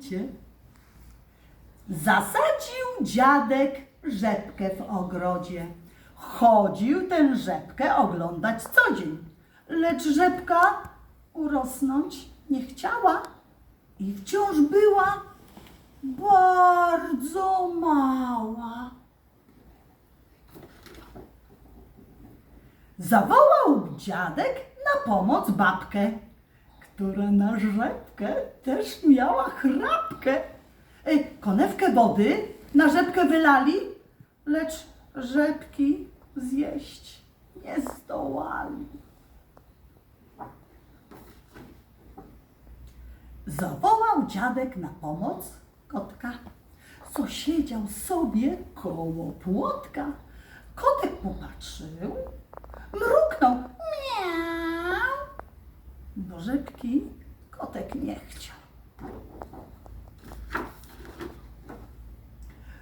Cię. Zasadził dziadek rzepkę w ogrodzie. Chodził tę rzepkę oglądać co dzień, lecz rzepka urosnąć nie chciała i wciąż była bardzo mała. Zawołał dziadek na pomoc babkę, która na rzepkę też miała chrapkę. Ej, Konewkę wody na rzepkę wylali, lecz rzepki zjeść nie zdołali. Zawołał dziadek na pomoc kotka, co siedział sobie koło płotka. Kotek popatrzył, Do rzepki kotek nie chciał.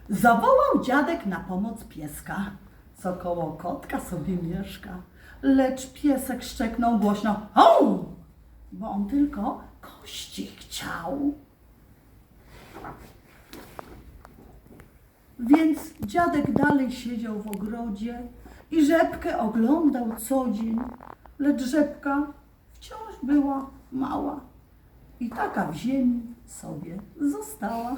Zawołał dziadek na pomoc pieska, co koło kotka sobie mieszka. Lecz piesek szczeknął głośno, Au! bo on tylko kości chciał. Więc dziadek dalej siedział w ogrodzie i rzepkę oglądał co dzień, lecz rzepka była mała i taka w ziemi sobie została.